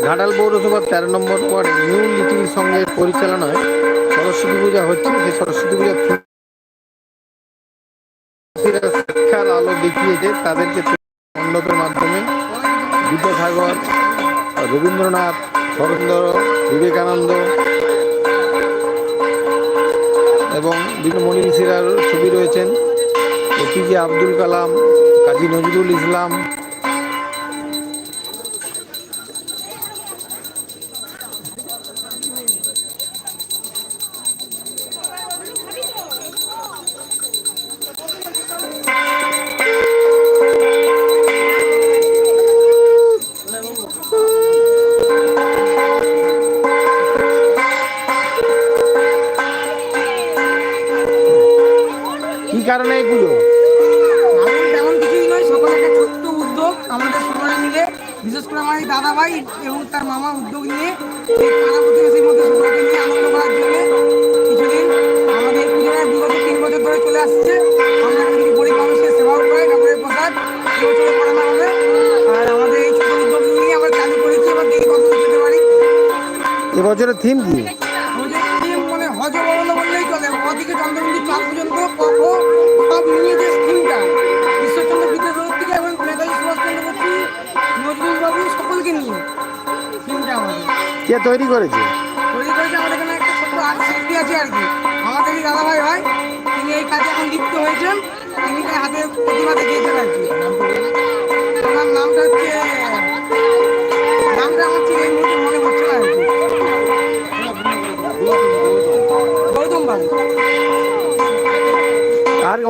পৌরসভার তেরো নম্বর ওয়ার্ডে নিউ লিটিল সঙ্গের পরিচালনায় সরস্বতী পূজা হচ্ছে। সেই সরস্বতী পূজা শিক্ষার আলো দেখিয়েছে তাদেরকে মণ্ডপের মাধ্যমে বিদ্যাসাগর, রবীন্দ্রনাথ, শরৎচন্দ্র, বিবেকানন্দ এবং বিভিন্ন মনীষীরার ছবি রয়েছেন। এপিজে আব্দুল কালাম, কাজী নজরুল ইসলাম কি কারণে তেমন কিছুই নয় সকলে একটা ছোট্ট উদ্যোগ আমাদের সকলে মিলে বিশেষ করে আমার এই দাদা ভাই এবং তার মামা উদ্যোগ নিয়ে এই পাড়া প্রতিবেশীর মধ্যে সকলকে নিয়ে আনন্দ করার জন্য কিছুদিন আমাদের পুজোটা বিগত তিন বছর ধরে চলে আসছে। আমরা কিছু গরিব মানুষের সেবাও করে ঠাকুরের প্রসাদ এবছরও করানো হবে। আর আমাদের এই ছোট উদ্যোগ নিয়ে আমরা চালু করেছি এবার দেখি কত দূর যেতে পারি। এবছরের থিম কি? মানে বললেই চলে। ক থেকে চন্দ্রমন্দির চাল পর্যন্ত কখ সব নিয়ে যে থিমটা ঈশ্বরচন্দ্র বিদ্যাসাগর থেকে এবং নেতাজি সুভাষচন্দ্র বসু নজরুল বাবু সকলকে নিয়ে থিমটা আমাদের। কে তৈরি করেছে? তৈরি করেছে আমাদের এখানে একটা ছোট্ট আর্ট শিল্পী আছে আর কি। আমাদেরই দাদাভাই হয়। তিনি এই কাজে এখন লিপ্ত হয়েছেন। তিনি হাতে প্রতিভা দেখিয়েছেন আর কি।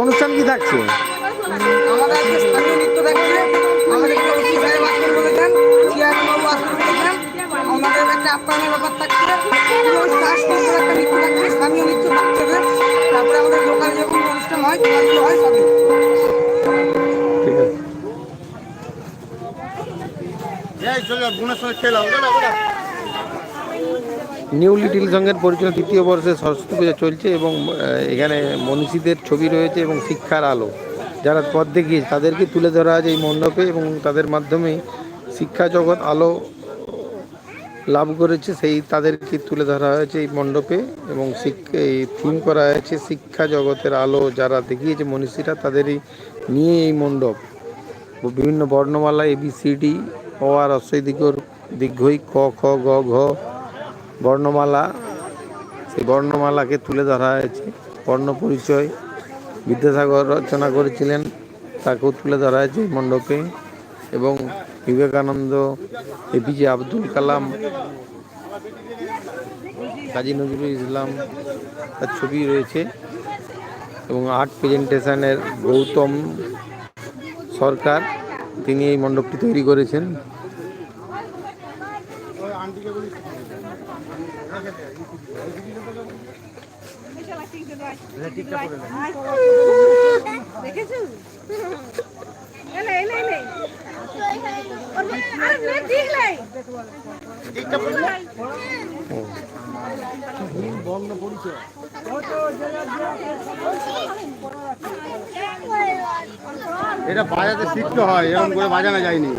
অনুষ্ঠান কি থাকছে? আমাদের একটা আপ্যায়নের ব্যাপার থাকছে। একটা নৃত্য থাকছে স্থানীয় নৃত্য থাকছে তারপরে আমাদের লোকাল অনুষ্ঠান হয় খেলাধুলো হয় সবই। ঠিক আছে। নিউ লিটিল সঙ্গের পরিচালনা তৃতীয় বর্ষে সরস্বতী পূজা চলছে এবং এখানে মনীষীদের ছবি রয়েছে এবং শিক্ষার আলো। যারা পথ দেখিয়েছে, তাদেরকে তুলে ধরা আছে এই মণ্ডপে এবং তাদের মাধ্যমে শিক্ষা জগৎ আলো লাভ করেছে, সেই তাদেরকে তুলে ধরা হয়েছে এই মণ্ডপে এবং এই থিম করা হয়েছে শিক্ষা জগতের আলো যারা দেখিয়েছে মনীষীরা, তাদেরই নিয়ে এই মণ্ডপ। বিভিন্ন বর্ণমালা এবিসিডি অ আর অশ্বই দিগর দীর্ঘই ক, খ, গ, ঘ বর্ণমালা, সেই বর্ণমালাকে তুলে ধরা হয়েছে। বর্ণ পরিচয় বিদ্যাসাগর রচনা করেছিলেন, তাকেও তুলে ধরা হয়েছে মণ্ডপে। এবং বিবেকানন্দ, এপিজে আব্দুল কালাম, কাজী নজরুল ইসলাম তার ছবি রয়েছে। এবং আর্ট প্রেজেন্টেশনের গৌতম সরকার, তিনি এই মণ্ডপটি তৈরি করেছেন। এলে আরে নে এটা বাজাতে শিখতে হয় এরকম করে বাজানো যায়নি।